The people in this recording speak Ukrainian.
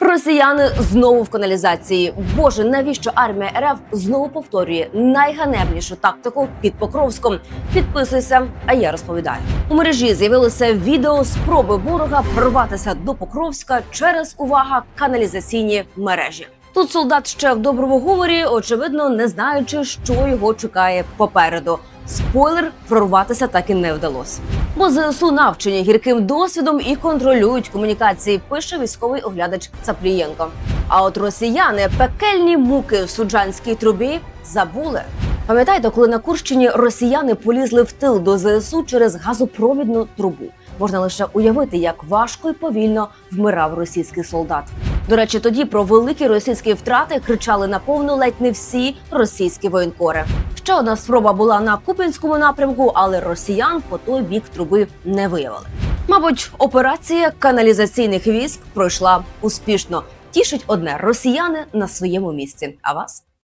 Росіяни знову в каналізації. Боже, навіщо армія РФ знову повторює найганебнішу тактику під Покровськом? Підписуйся, а я розповідаю. У мережі з'явилося відео спроби ворога прорватися до Покровська через увага каналізаційні мережі. Тут солдат ще в доброму говорі, очевидно, не знаючи, що його чекає попереду. Спойлер прорватися так і не вдалося. Бо ЗСУ навчені гірким досвідом і контролюють комунікації, пише військовий оглядач Цаплієнко. А от росіяни пекельні муки в суджанській трубі забули. Пам'ятаєте, коли на Курщині росіяни полізли в тил до ЗСУ через газопровідну трубу? Можна лише уявити, як важко і повільно вмирав російський солдат. До речі, тоді про великі російські втрати кричали наповну ледь не всі російські воєнкори. Ще одна спроба була на Купінському напрямку, але росіян по той бік труби не виявили. Мабуть, операція каналізаційних військ пройшла успішно. Тішить одне росіяни на своєму місці. А вас?